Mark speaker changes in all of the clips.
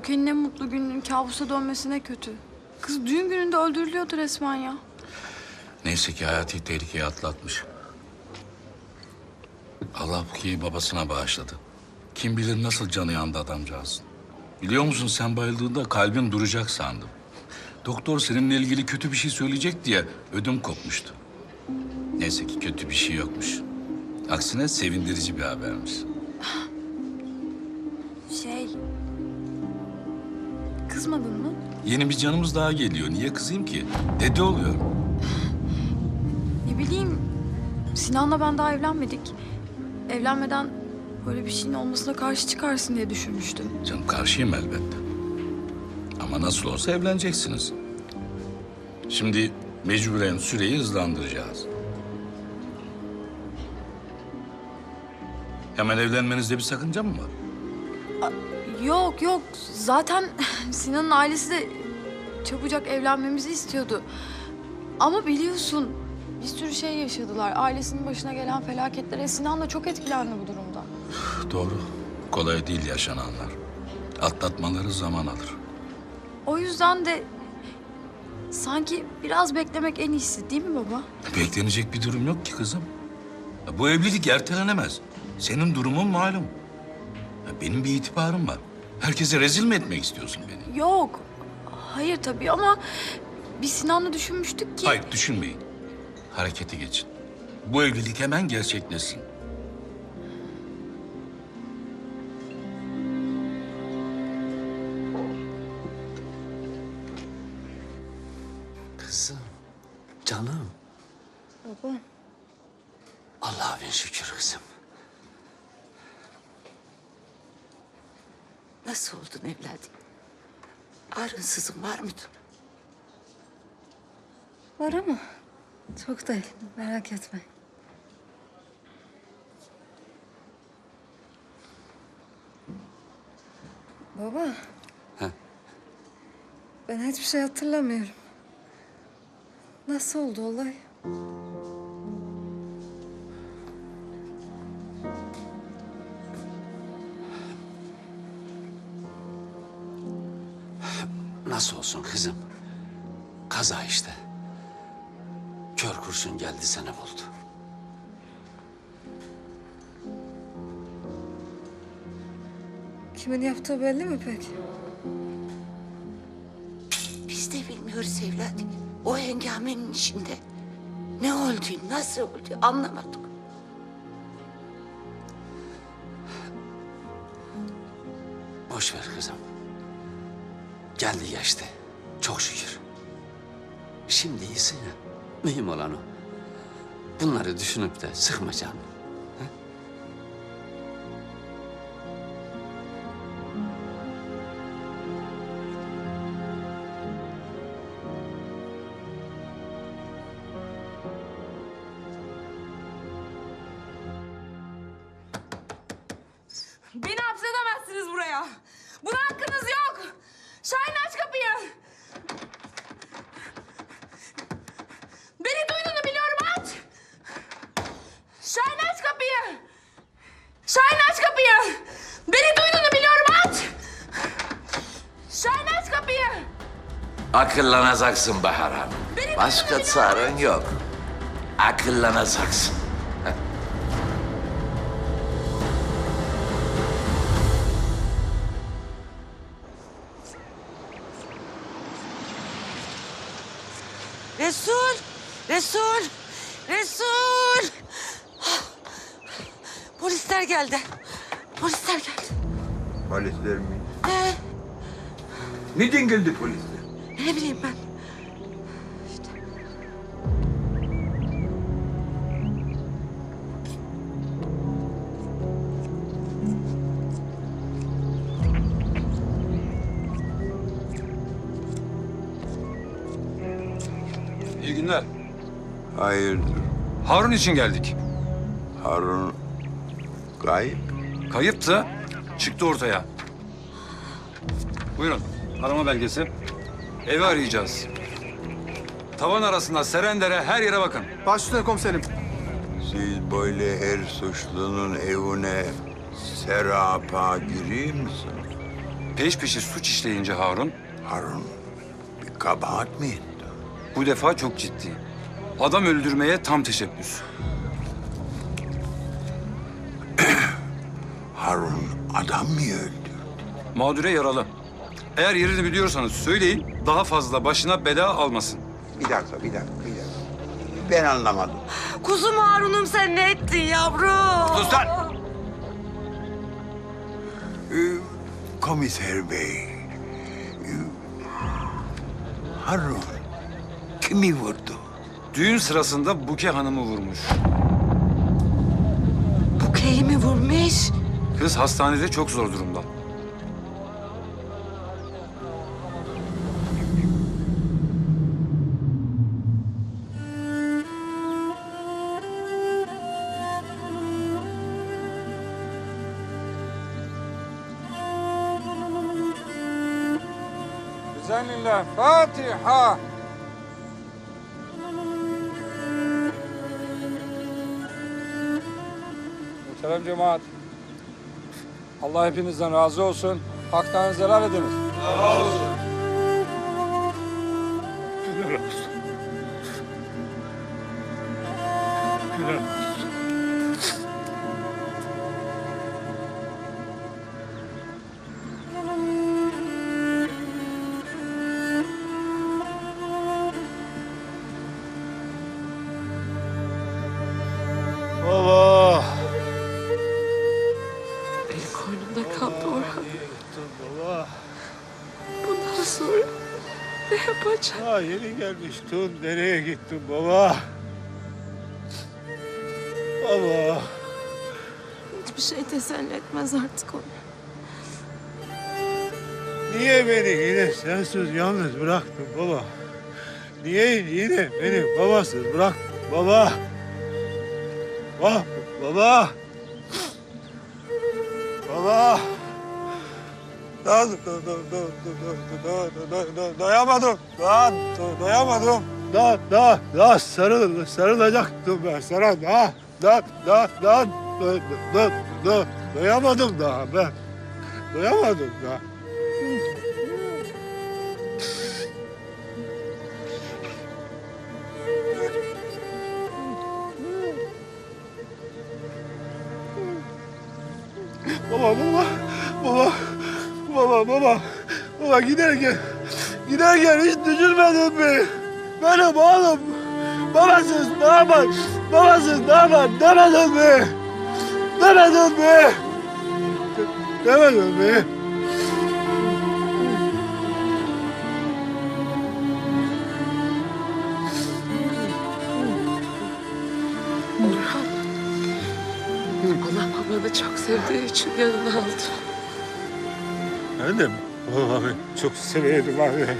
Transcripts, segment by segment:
Speaker 1: Buke'nin en mutlu gününün kabusa dönmesine kötü. Kız düğün gününde öldürülüyordu resmen ya.
Speaker 2: Neyse ki hayati tehlikeyi atlatmış. Allah Buki'yi babasına bağışladı. Kim bilir nasıl canı yandı adamcağızın. Biliyor musun sen bayıldığında kalbin duracak sandım. Doktor seninle ilgili kötü bir şey söyleyecek diye ödüm kopmuştu. Neyse ki kötü bir şey yokmuş. Aksine sevindirici bir habermiş.
Speaker 1: Şey... Kızmadın mı?
Speaker 2: Yeni bir canımız daha geliyor. Niye kızayım ki? Dede oluyorum.
Speaker 1: Ne bileyim, Sinan'la ben daha evlenmedik. Evlenmeden böyle bir şeyin olmasına karşı çıkarsın diye düşünmüştüm.
Speaker 2: Canım karşıyım elbette. Ama nasıl olsa evleneceksiniz. Şimdi mecburen süreyi hızlandıracağız. Hemen evlenmenizde bir sakınca mı var?
Speaker 1: Yok yok, zaten Sinan'ın ailesi de çabucak evlenmemizi istiyordu. Ama biliyorsun bir sürü şey yaşadılar. Ailesinin başına gelen felaketlere Sinan da çok etkilendi bu durumda.
Speaker 2: Doğru. Kolay değil yaşananlar. Atlatmaları zaman alır.
Speaker 1: O yüzden de sanki biraz beklemek en iyisi değil mi baba?
Speaker 2: Beklenecek bir durum yok ki kızım. Bu evlilik ertelenemez. Senin durumun malum. Ya Benim bir itibarım var. Herkese rezil mi etmek istiyorsun beni?
Speaker 1: Yok. Hayır tabii ama biz Sinan'la düşünmüştük ki...
Speaker 2: Hayır düşünmeyin. Harekete geçin. Bu evlilik hemen gerçekleşsin.
Speaker 3: Kızım, canım.
Speaker 1: Baba.
Speaker 3: Allah'a bin şükür kızım. Nasıl oldun evladım? Ağrınsızın var mıydı?
Speaker 4: Var ama çok değil. Merak etme. Baba.
Speaker 3: He.
Speaker 4: Ben hiçbir şey hatırlamıyorum. Nasıl oldu olay?
Speaker 3: Nasıl olsun kızım? Kaza işte. Kör kurşun geldi seni buldu.
Speaker 4: Kimin yaptığı belli mi peki?
Speaker 3: Biz de bilmiyoruz evladım. O hengamenin içinde ne oldu, nasıl oldu anlamadık. Geldi geçti. Çok şükür. Şimdi iyisin ya. Mühim olan o. Bunları düşünüp de sıkma canını.
Speaker 5: Beni hapsedemezsiniz buraya. Buna hakkınız yok. Şahin aç kapıyı. Beni duyduğunu biliyorum aç. Şahin aç kapıyı. Şahin aç kapıyı. Beni duyduğunu biliyorum aç. Şahin aç kapıyı.
Speaker 6: Akıllanacaksın Bahar Hanım.
Speaker 5: Beni
Speaker 6: Başka çaren yok. Akıllanacaksın.
Speaker 7: Resul! Resul! Resul! Polisler geldi. Polisler geldi.
Speaker 8: Polisler mi?
Speaker 7: Ee,
Speaker 8: Neden geldi polisler?
Speaker 7: ne bileyim ben.
Speaker 9: Günler.
Speaker 8: Hayırdır?
Speaker 9: Harun için geldik.
Speaker 8: Harun kayıp.
Speaker 9: Kayıptı, çıktı ortaya. Buyurun, arama belgesi. Evi arayacağız. Tavan arasında Serendere her yere bakın.
Speaker 10: Başüstüne komiserim.
Speaker 8: Siz böyle her suçlunun evine serapa girir misiniz?
Speaker 9: peş peşe suç işleyince Harun
Speaker 8: Harun bir kabahat mi etti?
Speaker 9: Bu defa çok ciddi. Adam öldürmeye tam teşebbüs.
Speaker 8: Harun adam mı öldü?
Speaker 9: Mağdure yaralı. Eğer yerini biliyorsanız söyleyin daha fazla başına bela almasın.
Speaker 8: Bir dakika, bir dakika, bir dakika. Ben anlamadım.
Speaker 7: Kuzum Harun'um sen ne ettin yavrum?
Speaker 9: Sus lan!
Speaker 8: Ee, komiser bey. ee, Harun kimi vurdu?
Speaker 9: Düğün sırasında Buke Hanım'ı vurmuş.
Speaker 7: Bukeyi mi vurmuş?
Speaker 9: Kız hastanede çok zor durumda.
Speaker 6: Güzelliler Fatiha. Muhterem cemaat. Allah hepinizden razı olsun. Haklarınızı helal ediniz.
Speaker 10: Baba.
Speaker 5: Yapacağım?
Speaker 10: Daha yeni gelmiştin. Nereye gittin baba? Baba.
Speaker 5: Hiçbir şey teselli etmez artık onu.
Speaker 10: Niye beni yine sensiz yalnız bıraktın baba? Niye yine beni babasız bıraktın baba? Baba, baba. Baba. Dayamadım. Daha dayamadım. Daha daha daha sarıl sarılacaktım ben sana. Daha daha daha daha da, da, dayamadım daha ben. Dayamadım daha. Baba giderken, giderken hiç düşünmedin mi? Benim oğlum babasız damat, babasız damat demedin mi? Demedin mi? De- Demedin mi?
Speaker 5: Allah babanı çok sevdiği için yanına aldı.
Speaker 10: Ben de babamı çok seviyordum anne.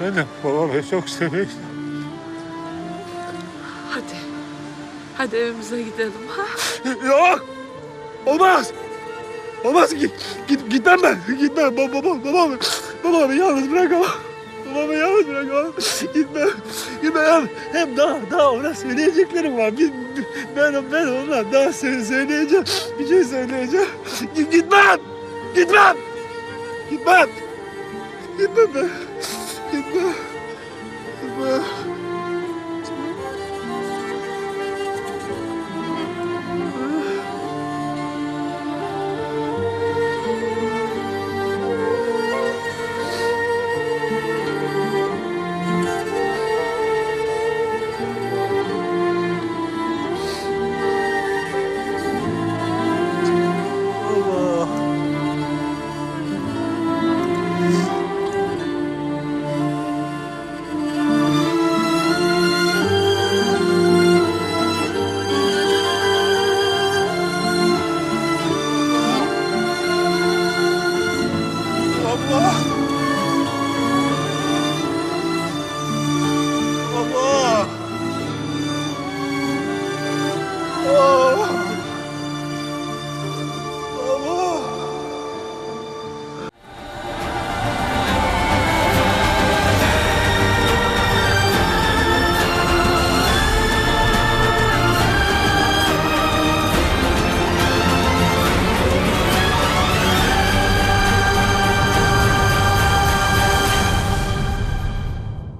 Speaker 10: Ben de babamı çok seviyordum.
Speaker 5: Hadi. Hadi evimize gidelim ha.
Speaker 10: Yok! Olmaz! Olmaz git, git gitmem ben. Gitmem. Baba, baba, babamı, babamı yalnız bırakamam. Babamı yalnız bırakamam. Gitmem. Gitmem. Hem, hem daha, daha ona söyleyeceklerim var. Bir, ben, ben ona daha seni söyleyeceğim. Bir şey söyleyeceğim. Git, gitmem. Gitmem. Бат! И тогда...